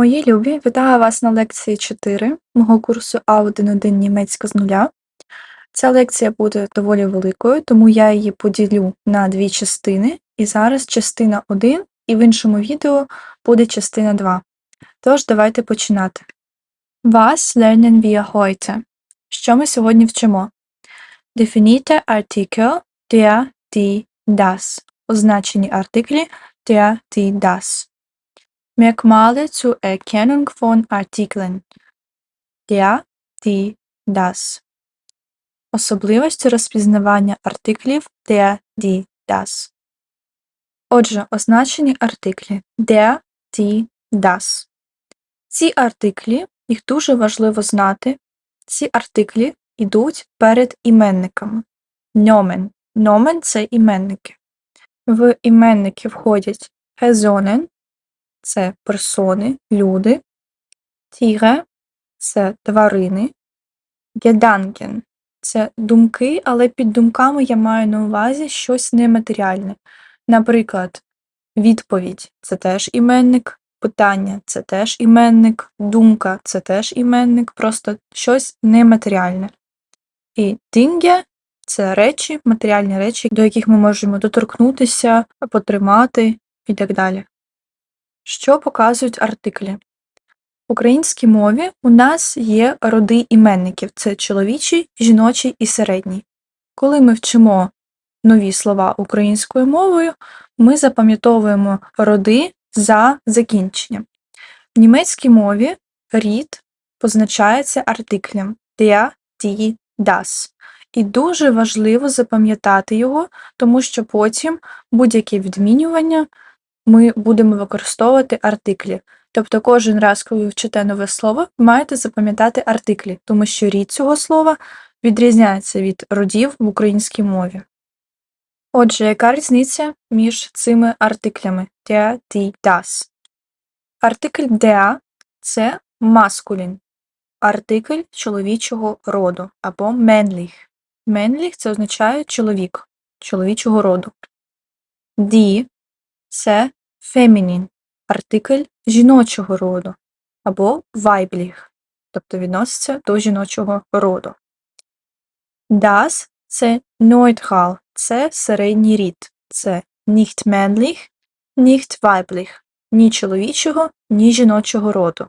Мої любі, вітаю вас на лекції 4 мого курсу А1.1 німецька з нуля. Ця лекція буде доволі великою, тому я її поділю на дві частини, і зараз частина 1, і в іншому відео буде частина 2. Тож, давайте починати. Was lernen wir heute? Що ми сьогодні вчимо? Definite Artikel der, die, das. Означені артиклі der, die, das. Merkmale zur Erkennung von Artikeln. Der, die, das. Особливості розпізнавання артиклів der, die, das. Отже, означені артиклі der, die, das. Ці артиклі, їх дуже важливо знати. Ці артиклі йдуть перед іменниками. Nomen. Nomen – це іменники. В іменники входять Personen, це персони, люди, Tiere – це тварини, Gedanken – це думки, але під думками я маю на увазі щось нематеріальне. Наприклад, відповідь це теж іменник, питання це теж іменник, думка це теж іменник, просто щось нематеріальне. І Dinge – це речі, матеріальні речі, до яких ми можемо доторкнутися, потримати і так далі. Що показують артиклі? В українській мові у нас є роди іменників це чоловічий, жіночий і середній. Коли ми вчимо нові слова українською мовою, ми запам'ятовуємо роди за закінченням. В німецькій мові рід позначається артиклем der, die, das. І дуже важливо запам'ятати його, тому що потім будь-яке відмінювання ми будемо використовувати артиклі. Тобто кожен раз, коли ви вчите нове слово, маєте запам'ятати артиклі, тому що рід цього слова відрізняється від родів в українській мові. Отже, яка різниця між цими артиклями der, die, das? Артикль der – це маскулін, артикль чоловічого роду або männlich. Männlich – це означає чоловік, чоловічого роду. Die – це фемінін, артикль жіночого роду або weiblich, тобто відноситься до жіночого роду. Das – це neutral, це середній рід, це nicht männlich, nicht weiblich, ні чоловічого, ні жіночого роду.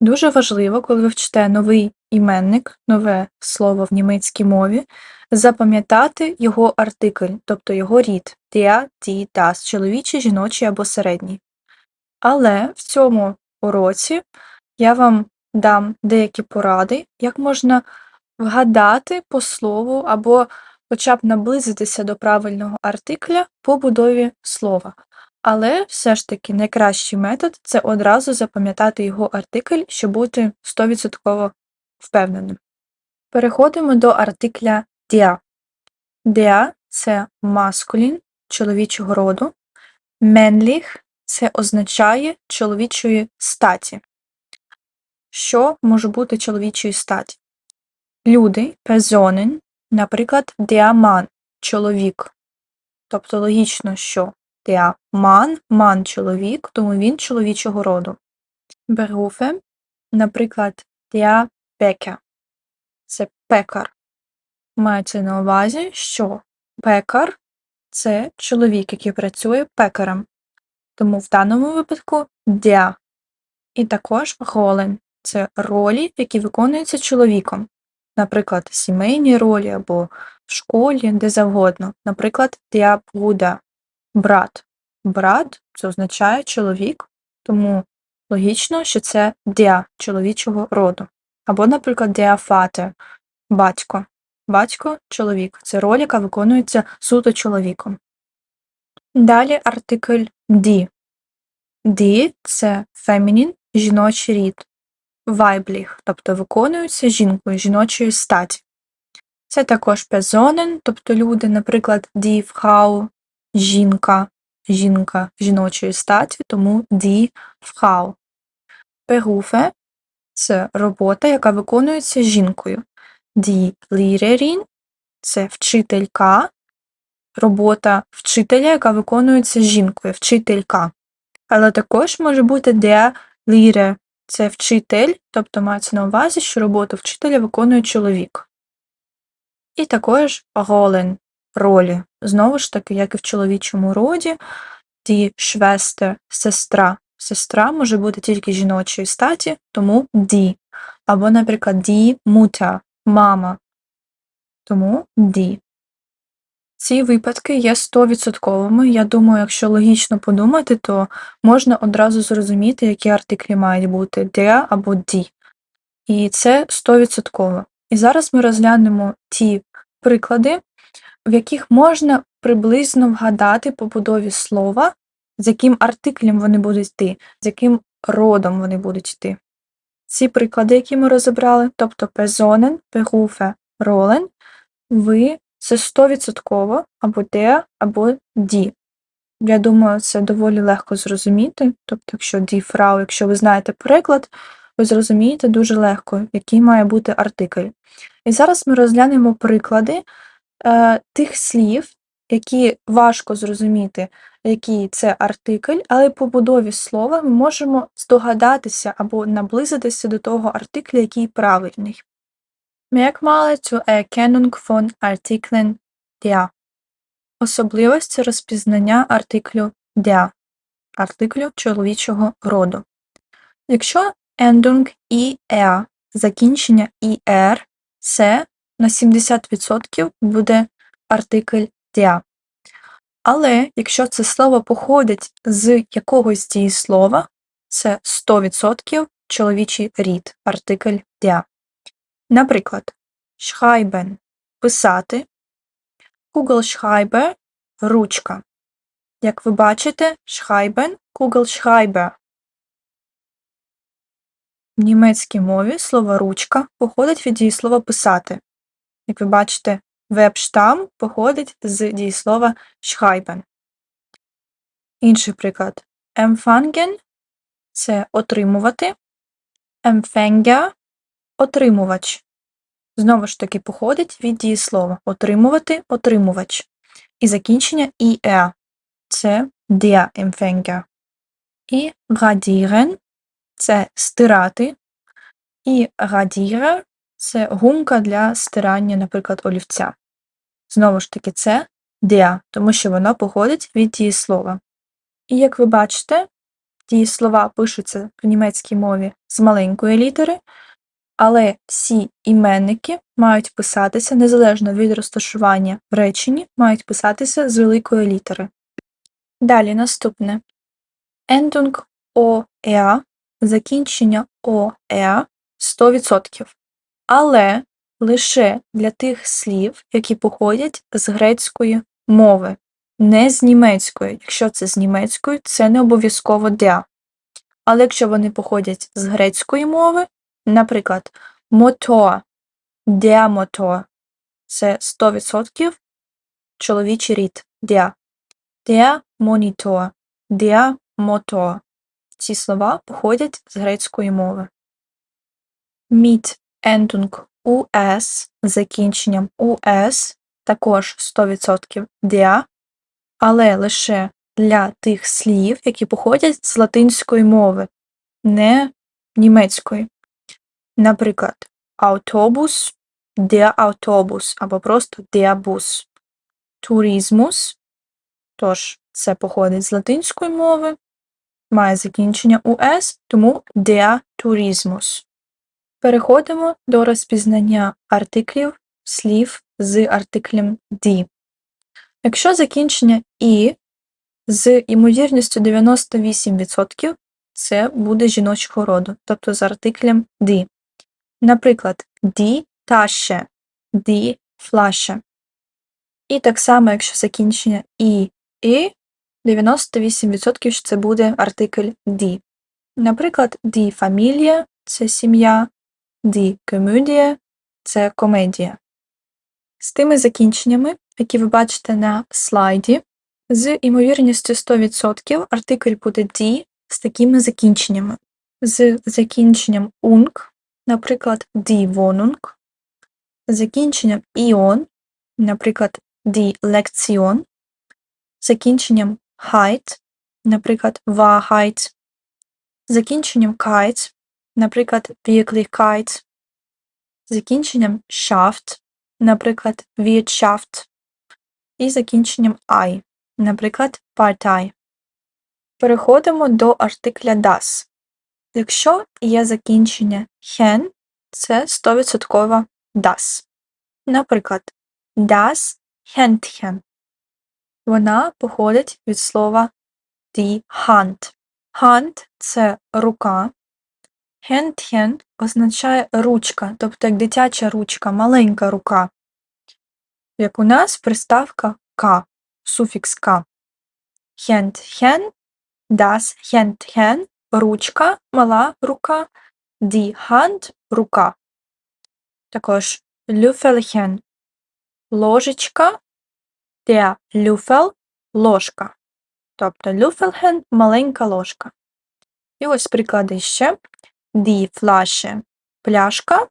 Дуже важливо, коли ви вчите новий іменник, нове слово в німецькій мові, запам'ятати його артикль, тобто його рід der, die, das, чоловічий, жіночий або середній. Але в цьому уроці я вам дам деякі поради, як можна вгадати по слову або хоча б наблизитися до правильного артикля по будові слова. Але все ж таки найкращий метод це одразу запам'ятати його артикль, щоб бути 100% впевненим. Переходимо до артикля der. Der – це маскулін чоловічого роду, männlich – це означає чоловічої статі. Що може бути чоловічої статі? Люди, personen, наприклад, der – чоловік. Тобто логічно, що Mann – Mann – чоловік, тому він чоловічого роду. Berufe, наприклад, der Bäcker – це пекар. Мається на увазі, що пекар – це чоловік, який працює пекарем. Тому в даному випадку der. І також Rollen – це ролі, які виконуються чоловіком. Наприклад, сімейні ролі або в школі, де завгодно. Наприклад, Bruder – брат. Брат – це означає чоловік, тому логічно, що це der чоловічого роду. Або, наприклад, Vater – батько. Батько – чоловік. Це роль, яка виконується суто чоловіком. Далі артикль die. Die – це фемінін, жіночий рід. Weiblich, тобто виконується жінкою жіночої статі. Це також personen, тобто люди, наприклад, die Frau – жінка, жінка жіночої статі, тому die Frau. Berufe – це робота, яка виконується жінкою. Die Lehrerin – це вчителька, робота вчителя, яка виконується жінкою, вчителька. Але також може бути der Ліре це вчитель, тобто мається на увазі, що роботу вчителя виконує чоловік. І також ролен ролі. Знову ж таки, як і в чоловічому роді, die Schwester – сестра. Сестра може бути тільки жіночої статі, тому die. Або, наприклад, die Mutter – мама. Тому die. Ці випадки є 100%. Я думаю, якщо логічно подумати, то можна одразу зрозуміти, які артиклі мають бути der або die. І це 100%. І зараз ми розглянемо ті приклади, в яких можна приблизно вгадати по будові слова, з яким артиклем вони будуть йти, з яким родом вони будуть йти. Ці приклади, які ми розібрали, тобто personen, Berufe, Rollen, ви це 100% або der, або die. Я думаю, це доволі легко зрозуміти. Тобто, якщо die Frau, якщо ви знаєте приклад, ви зрозумієте дуже легко, який має бути артикль. І зараз ми розглянемо приклади е, тих слів, які важко зрозуміти, який це артикль, але по будові слова ми можемо здогадатися або наблизитися до того артикля, який правильний. Merkmale zur Erkennung von Artikeln der. Особливості розпізнання артиклю der, артиклю чоловічого роду. Якщо endung er, закінчення er, це на 70% буде артикль der. Але якщо це слово походить з якогось дієслова, це 100% чоловічий рід, артикль der. Наприклад, schreiben – писати, Kugelschreiber – ручка. Як ви бачите, schreiben – Kugelschreiber. В німецькій мові слово ручка походить від дієслова писати. Як ви бачите, вебштам походить з дієслова schreiben. Інший приклад. Empfangen – це отримувати, Empfänger – отримувач. Знову ж таки, походить від дієслова отримувати, отримувач. І закінчення «ie» – це der Empfänger. І radieren – це стирати, і radierer – це гумка для стирання, наприклад, олівця. Знову ж таки, це der, тому що воно походить від дієслова. І як ви бачите, дієслова пишуться в німецькій мові з маленької літери, але всі іменники мають писатися незалежно від розташування в реченні, мають писатися з великої літери. Далі наступне Endung OR, закінчення OR 100%. Але лише для тих слів, які походять з грецької мови, не з німецької. Якщо це з німецької, це не обов'язково der. Але якщо вони походять з грецької мови, наприклад, мотор, der мотор це 100% чоловічий рід der. Der монітор, der мотор. Ці слова походять з грецької мови. Mit Endung US з закінченням US також 100% der, але лише для тих слів, які походять з латинської мови, не німецької. Наприклад, автобус, автобус або просто Bus. Туризмус, тож це походить з латинської мови, має закінчення US, тому Tourismus. Переходимо до розпізнання артиклів слів з артиклем die. Якщо закінчення і з ймовірністю 98%, це буде жіночого роду, тобто з артиклем die. Наприклад, die Tasche, die Flasche. І так само, якщо закінчення і і, 98% що це буде артикль die. Наприклад, die Familie – це сім'я, die Komödie – це комедія. З тими закінченнями, які ви бачите на слайді, з імовірністю 100% артикль буде die з такими закінченнями. З закінченням ung, наприклад, die Wohnung, закінченням іон, наприклад, die Lektion, закінченням Heit, наприклад, Wahrheit, закінченням kite, наприклад, Wirklichkeit, закінченням shaft, наприклад, Wirtschaft, і закінченням I, наприклад, Partei. Переходимо до артикля das. Якщо є закінчення hen, це 100% das. Наприклад, das Händchen. Вона походить від слова die Hand. Hand – це рука. Händchen означає ручка, тобто як дитяча ручка, маленька рука. Як у нас приставка К, суфікс К. Händchen, das Händchen – ручка, мала рука, die Hand – рука. Також Löffelchen – ложечка, der Löffel – ложка. Тобто Löffelchen – маленька ложка. І ось приклади ще. Die Flasche – пляшка,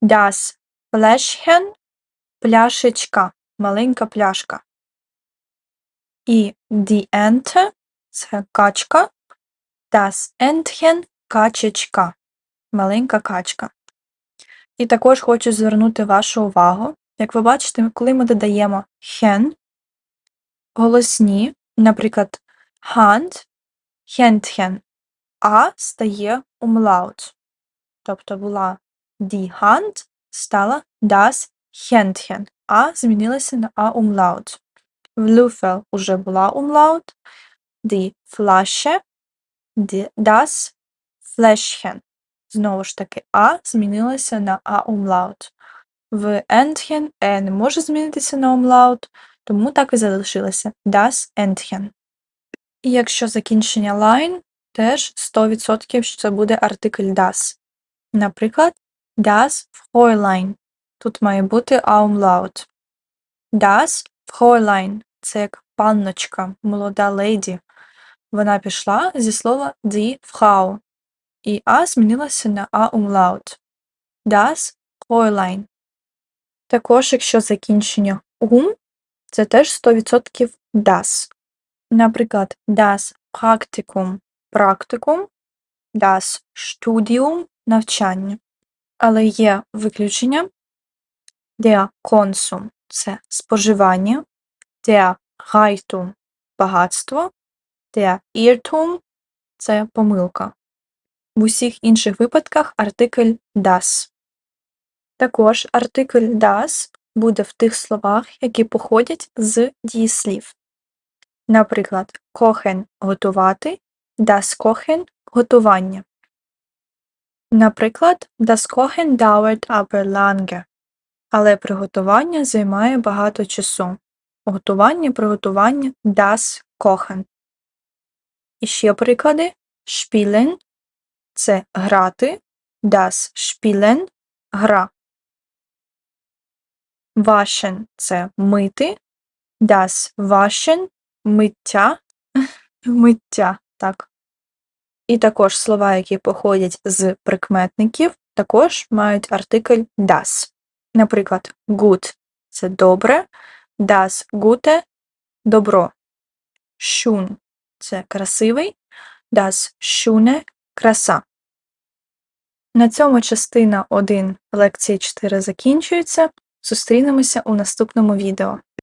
das Fläschchen – пляшечка, маленька пляшка. І die Ente – це качка, das Entchen – качечка, маленька качка. І також хочу звернути вашу увагу. Як ви бачите, коли ми додаємо hen, голосні, наприклад, hand, Händchen, а стає umlaut. Тобто була die Hand, стала das Händchen, а змінилася на а umlaut. В Löffel уже була umlaut, die Flasche, das Fläschchen. Знову ж таки, а змінилася на а umlaut. В Entchen е не може змінитися на umlaut, тому так і залишилося das Entchen. І якщо закінчення line, теж 100% що це буде артикль das. Наприклад, das Fräulein. Тут має бути umlaut. Das Fräulein – це як панночка, молода леді. Вона пішла зі слова die Frau. І а змінилася на а. Das Fräulein. Також, якщо закінчення ум, це теж 100% das. Наприклад, das Praktikum – практикум, das Studium – навчання. Але є виключення. Der Konsum – це споживання, der Reichtum – багатство, der Irrtum – це помилка. В усіх інших випадках артикль das. Також артикль das буде в тих словах, які походять з дієслів. Наприклад, kochen – готувати, das Kochen – готування. Наприклад, das Kochen dauert aber lange, але приготування займає багато часу. Готування, приготування das Kochen. І ще приклади. Spielen – це грати, das Spielen – гра. Waschen – це мити, das Waschen – миття, миття, так. І також слова, які походять з прикметників, також мають артикль das. Наприклад, gut – це добре, das Gute – добро. Schön – це красивий, das Schöne – краса. На цьому частина 1 лекції 4 закінчується. Зустрінемося у наступному відео.